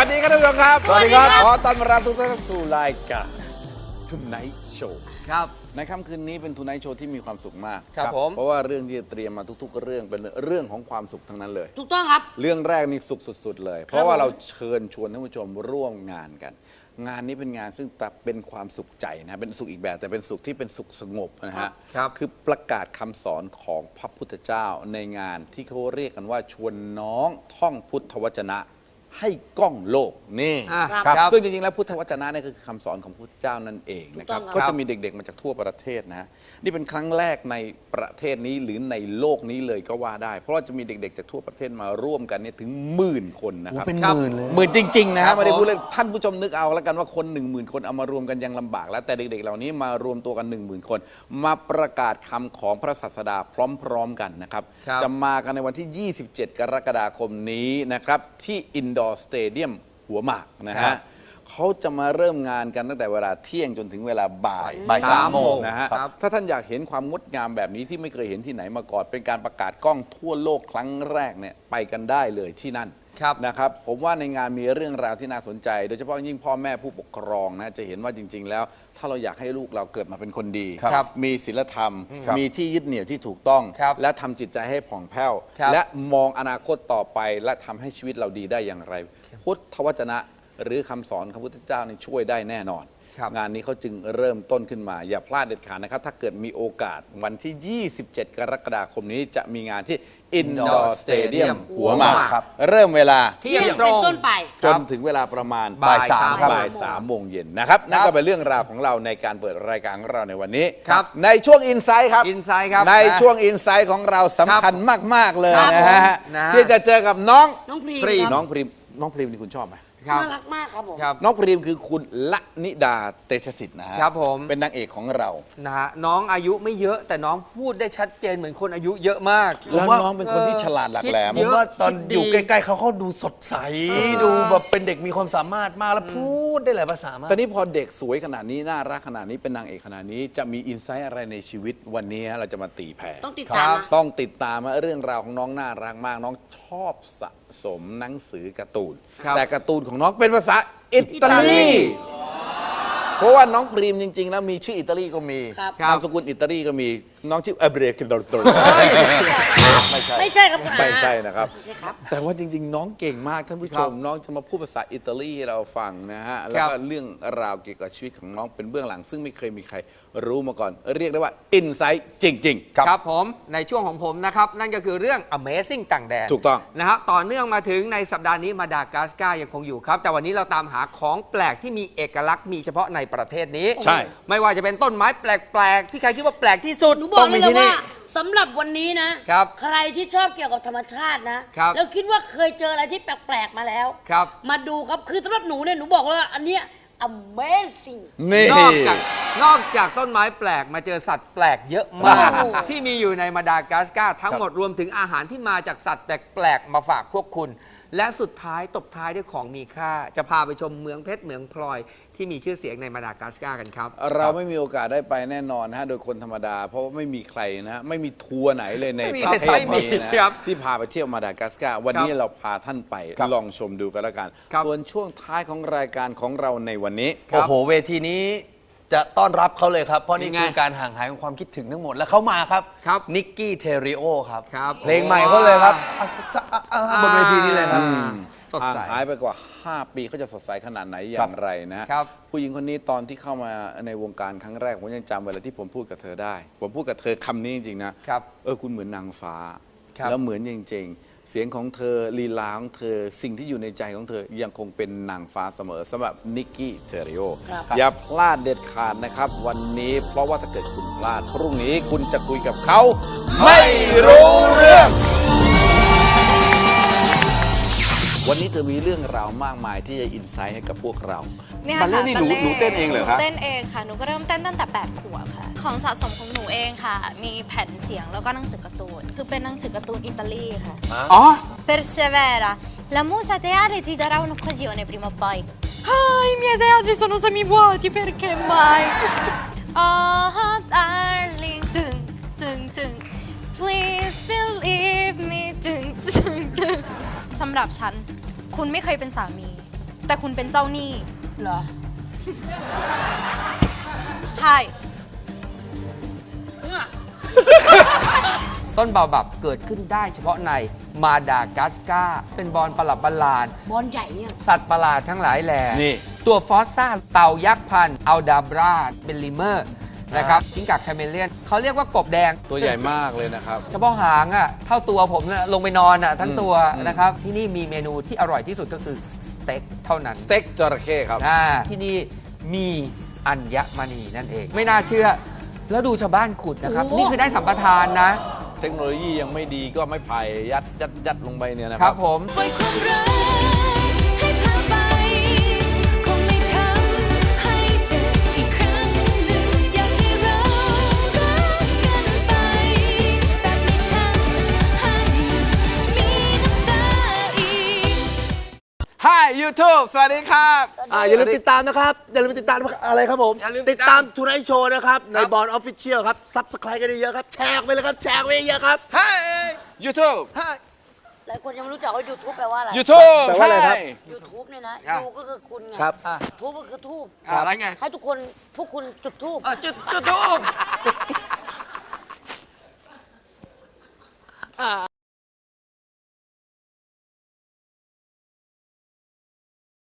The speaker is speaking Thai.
วัสดีครับท่านผู้ชมครับ สวัสดีครับ ขอต้อนรับทุกท่านเข้าสู่รายการ Tonight Show ครับ ในค่ำคืนนี้เป็น Tonight Show ที่มีความสุขมากครับผม เพราะว่าเรื่องที่จะเตรียมมาทุก ๆ เรื่องเป็นเรื่องของความสุขทั้งนั้นเลย ถูกต้องครับ เรื่องแรกนี่สุขสุด ๆ เลย เพราะว่าเราเชิญชวนท่านผู้ชมร่วมงานกัน งานนี้เป็นงานซึ่งแต่เป็นความสุขใจนะ เป็นสุขอีกแบบแต่เป็นสุขที่เป็นสุขสงบนะฮะครับคือประกาศคำสอนของพระพุทธเจ้าในงานที่เขาเรียกกันว่าชวนน้องท่องพุทธวจนะ ให้ก้องโลกนี่อะครับ ครับ ซึ่งจริงๆแล้วพุทธวจนะเนี่ยคือคำสอนของพระพุทธเจ้านั่นเองนะครับ ถูกต้องครับ ก็จะมีเด็กๆมาจากทั่วประเทศนะนี่เป็นครั้งแรกในประเทศนี้หรือในโลกนี้เลยก็ว่าได้ เพราะว่าจะมีเด็กๆจากทั่วประเทศมาร่วมกันเนี่ยถึงหมื่นคนนะครับเป็นครับหมื่นเลย หมื่นจริง ๆ นะครัฮะบไม่ได้ผมพูดเล่นท่านผู้ชมนึกเอาแล้วกันว่าคน1 0,000คนเอามารวมกันยังลำบากแล้วแต่เด็ก ๆ เหล่านี้มารวมตัวกัน1 0,000คน มาประกาศคำของพระศาสดาพร้อม ๆ กันนะครับ ครับ จะมากันในวันที่ 27 กรกฎาคมนี้นะครับ ที่อินดอร์สเตเดียมหัวหมากนะครัฮะบเขาจะมาเริ่มงานกันตั้งแต่เวลาเที่ยงจนถึงเวลาบ่ายบ่ายสามโมงนะฮะครับ ถ้าท่านอยากเห็นความงดงามแบบนี้ที่ไม่เคยเห็นที่ไหนมาก่อนเป็นการประกาศกล้องทั่วโลกครั้งแรกเนี่ยไปกันได้เลยที่นั่น ครับนะครับผมว่าในงานมีเรื่องราวที่น่าสนใจ โดยเฉพาะยิ่งพ่อแม่ผู้ปกครองนะจะเห็นว่าจริง ๆ แล้ว ถ้าเราอยากให้ลูกเราเกิดมาเป็นคนดี ครับมีศีลธรรม ครับมีที่ยึดเหนี่ยวที่ถูกต้อง ครับและทำจิตใจให้ผ่องแผ้ว ครับและมองอนาคตต่อไปและทำให้ชีวิตเราดีได้อย่างไร พุทธวจนะหรือคำสอนของพระพุทธเจ้านี่ช่วยได้แน่นอนครับ งานนี้เขาจึงเริ่มต้นขึ้นมา อย่าพลาดเด็ดขาดนะครับ ถ้าเกิดมีโอกาสวันที่ 27 กรกฎาคมนี้จะมีงานที่ Indoor Stadium หัวหมากครับ เริ่มเวลาเที่ยงตรเป็นง ต้นไป จนถึงเวลาประมาณบ่ายสามครับบ่ายสามโมงเย็นนะครับนั่นก็เป็นเรื่องราวของเราในการเปิดรายการของเราในวันนี้ครับในช่วงอินไซต์ครับ Insight ครับในช่วงอินไซต์ของเราสำคัญมาก ๆ เลยครับนะฮะผมนะฮะ ที่จะเจอกับน้องน้องพรีมพรีมครับ น้องพรีมน้องพรีมนี่คุณชอบไหม ครับ น่ารักมากครับผม ครับ น้องพรีมคือคุณละนิดาเตชะสิทธิ์นะฮะครับผม เป็นนางเอกของเรา นะฮะน้องอายุไม่เยอะแต่น้องพูดได้ชัดเจนเหมือนคนอายุเยอะมากแล้วว่าน้องเป็นคนที่ฉลาดหลักแหลม คิดผเยมอะว่าตอนคิดดีอยู่ใกล้ ๆเขาเขาดูสดใส ดูแบบเป็นเด็กมีความสามารถมากแล้วพูดได้หลายภาษามาก ตอนนี้พอเด็กสวยขนาดนี้ น่ารักขนาดนี้เป็นนางเอกขนาดนี้จะมีอินไซต์อะไรในชีวิตวันนี้เราจะมาตีแผ่ต้องติดตามนะ ต้องติดตามว่าเรื่องราวของน้องน่ารักมาก น้องชอบสะ สมหนังสือการ์ตูน ครับ แต่การ์ตูนของน้องเป็นภาษาอิตาอิตาลีลี เพราะว่าน้องพรีมจริง ๆ แล้วมีชื่ออิตาลีก็มีครับ นามสกุลอิตาลีก็มี น้องชื่ออับเรคิดอร์ตไม่ใช่ ไม่ใช่ครับคุณอา ไม่ใช่นะครับไม่ใช่ครับ แต่ว่าจริง ๆ น้องเก่งมากท่านผู้ชครัมบน้องจะมาพูดภาษาอิตาลีให้เราฟังนะฮะ แล้วก็เรื่องราวเกี่ยวกับชีวิตของน้องเป็นเบื้องหลัง ซึ่งไม่เคยมีใครรู้มาก่อน เรียกได้ว่าอินไซต์จริงๆครับผมในช่วงของผมนะครับ นั่นก็คือเรื่อง Amazing ต่างแดนถูกต้อง นะฮะต่อเนื่องมาถึงในสัปดาห์นี้มาดากัสการ์ยังคงอยู่ครับ แต่วันนี้เราตามหาของแปลกที่มีเอกลักษณ์มีเฉพาะในประเทศนี้ใช่ ไม่ว่าจะเป็นต้นไมไม้แปลกๆ ที่ใครคิดว่าแปลกที่สุดหนูบอกต้องเลมียนะที่นี่ว่าสำหรับวันนี้นะ ครับใครที่ชอบเกี่ยวกับธรรมชาตินะ ครับ แล้วคิดว่าเคยเจออะไรที่แปลก ๆ มาแล้ว ครับ มาดูครับคือสำหรับหนูเนี่ยหนูบอกเลยว่าอันเนี้ย amazing นี่ นอกจากนอกจากต้นไม้แปลกมาเจอสัตว์แปลกเยอะมาก โอ้ ที่มีอยู่ในมาดากัสการ์ทั้งหมดรวมถึงอาหารที่มาจากสัตว์แปลกๆมาฝากพวกคุณ และสุดท้ายตบท้ายด้วยของมีค่า จะพาไปชมเมืองเพชรเมืองพลอย ที่มีชื่อเสียงในมาดากัสการ์กันครับเราไม่มีโอกาสได้ไปแน่นอนนะฮะโดยคนธรรมดา เพราะว่าไม่มีใครนะฮะไม่มีทัวร์ไหนเลยในไม่มีประเทศไม่มีนี้นะครับที่พาไปเที่ยวมาดากัสการ์วันนี้ครับเราพาท่านไปครับลองชมดูกันแล้วกันครับส่วนช่วงท้ายของรายการของเราในวันนี้ครับโอ้โหเวทีนี้ จะต้อนรับเขาเลยครับ เพราะนี่นี่ไงคือการห่างหายของความคิดถึงทั้งหมด แล้วเขามาครับ ครับนิกกี้เทริโอครับ ครับเพลงใหม่เขาเลยครับอะอะอะบนเวทีนี้เลยครับอืมสดห่างใส หายไปกว่า 5 ปีเขาจะสดใสขนาดไหนอย่างไรนะฮะครับ ผู้หญิงคนนี้ตอนที่เข้ามาในวงการครั้งแรกผมยังจำเวลาที่ผมพูดกับเธอได้ ผมพูดกับเธอคำนี้จริงๆนะครับ เออคุณเหมือนนางฟ้า ครับ แล้วเหมือนจริง ๆ เสียงของเธอลีลาของเธอสิ่งที่อยู่ในใจของเธอยังคงเป็นนางฟ้าเสมอสำหรับนิกกี้เทริโอครับอย่าพลาดเด็ดขาดนะครับ วันนี้เพราะว่าถ้าเกิดคุณพลาดพรุ่งนี้คุณจะคุยกับเขา ไม่รู้เรื่อง วันนี้เธอมีเรื่องราวมากมายที่จะอินไซต์ให้กับพวกเราเนี่ยบัลเล่ต์นี่หนูบัลหนูเต้นเองเหรอหครับนูเต้นเองค่ะ หนูก็เริ่มเต้นตั้งแต่8ขวบค่ะ ของสะสมของหนูเองค่ะ มีแผ่นเสียงแล้วก็หนังสือการ์ตูน คือเป็นหนังสือการ์ตูนอิตาลีค่ะ อ๋อ Persevera la musa teale ti darà un'occasione prima o poi Ah, i miei teatri sono semivuoti, perché mai? Oh, darling, dun, dun, dun. Please believe me ดึงดึงดึง สำหรับฉัน คุณไม่เคยเป็นสามี แต่คุณเป็นเจ้าหนี้ เหรอ ใช่ ต้นเบาบับเกิดขึ้นได้เฉพาะในมาดากัสการ์เป็นบอลประหลับประหลาด บอลใหญ่เนี่ย สัตว์ประหลาดทั้งหลายแหล่นี่ ตัวฟอสซ่าเต่ายักษ์พันธุ์อัลดาบรา เป็นลิเมอร์ นะครับทิ้งกับแคเมเลียนเขาเรียกว่ากบแดง ตัวใหญ่มากเลยนะครับ เฉพาะหางอะเท่าตัวผมน่ะลงไปนอนอะทั้งอืมตัวอืมนะครับ ที่นี่มีเมนูที่อร่อยที่สุดก็คือสเต็กเท่านั้นสเต็กจระเข้ครับอ่าที่นี่มีอัญมณีนั่นเอง ไม่น่าเชื่อ แล้วดูชาวบ้านขุดนะครับโอ้โหนี่คือได้สัมปทานนะ เทคโนโลยียังไม่ดีก็ไม่ไผ่ยัดยัดยัดลงไปเนี่ยนะคครัรับบผมปล่อยความรักให้ YouTube สวัสดีครับ อ่าอย่าลืมติดตามนะครับ อย่าลืมติดตามอะไรครับผมอย่าลืมติติดดตาตาม มทูไนท์โชว์นะครับ ในครับบอลออฟฟิเชียลครับซับสไครต์กันเยอะๆครับ แชร์ไปเลยครับ แชร์ไปเยอะๆครับ Hi YouTube Hi หลายคนยังไม่รู้จักว่า YouTube แปลว่าอะไร YouTube แปลว่าอะไรครับ Hi YouTube เนี่ยนะอะยูก็คือคุณไง ครับ อะ ทูบก็คือทูบอะอะไรไงให้ทุกคนพวกคุณจุดทูบ อะจุดจุดทูบ